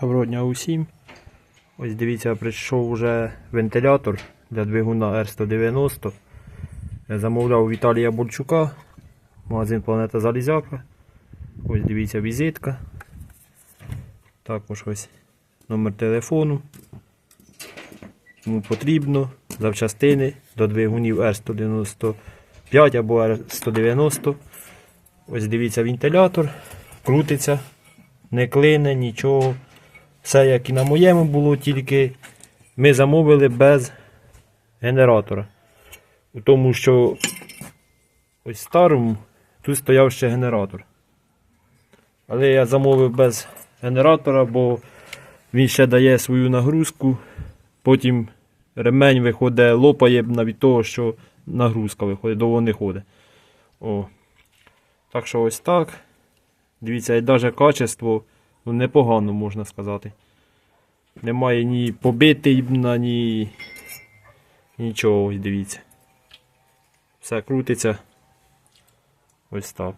Доброго дня усім. Ось дивіться, прийшов вже вентилятор для двигуна R190. Я замовляв Віталія Борчука, магазин Планета Залізяка. Ось дивіться візитка. Також ось номер телефону. Кому потрібно запчастини до двигунів R195 або R190. Ось дивіться вентилятор, крутиться, не клине, нічого. Все як і на моєму було, тільки ми замовили без генератора. У тому, що ось старому тут стояв ще генератор. Але я замовив без генератора, бо він ще дає свою нагрузку. Потім ремень виходить, лопає навіть того, що нагрузка виходить, довго не ходить. О. Так що ось так. Дивіться, і навіть качество ну, непогано, можна сказати. Немає ні побитий, ні нічого, дивіться. Все крутиться. Ось так.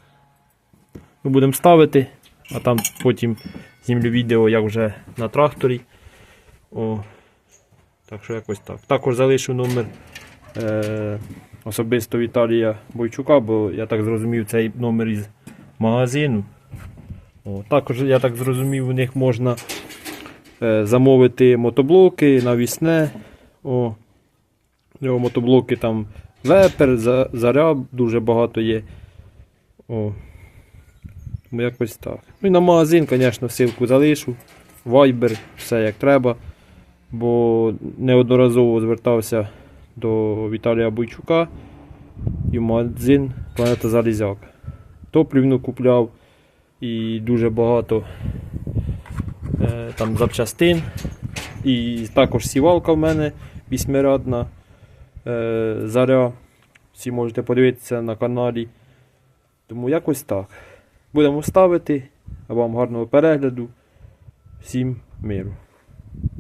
Ми будемо ставити, а там потім знімлю відео, як вже на тракторі. О, так що якось так. Також залишу номер е, особисто Віталія Бойчука, бо я так зрозумів, цей номер із магазину. О, також, я так зрозумів, у них можна е, замовити мотоблоки навісне. О, у нього мотоблоки там вепер, за- заряб дуже багато є. О. Тому якось так. Ну і на магазин, звісно, ссылку залишу. Viber, все як треба. Бо неодноразово звертався до Віталія Бойчука і магазин Планета Залізяк. Топлівну купляв і дуже багато е, там запчастин. І також сівалка в мене вісьмирядна е, заря. Всі можете подивитися на каналі. Тому якось так. Будемо ставити. А вам гарного перегляду. Всім миру.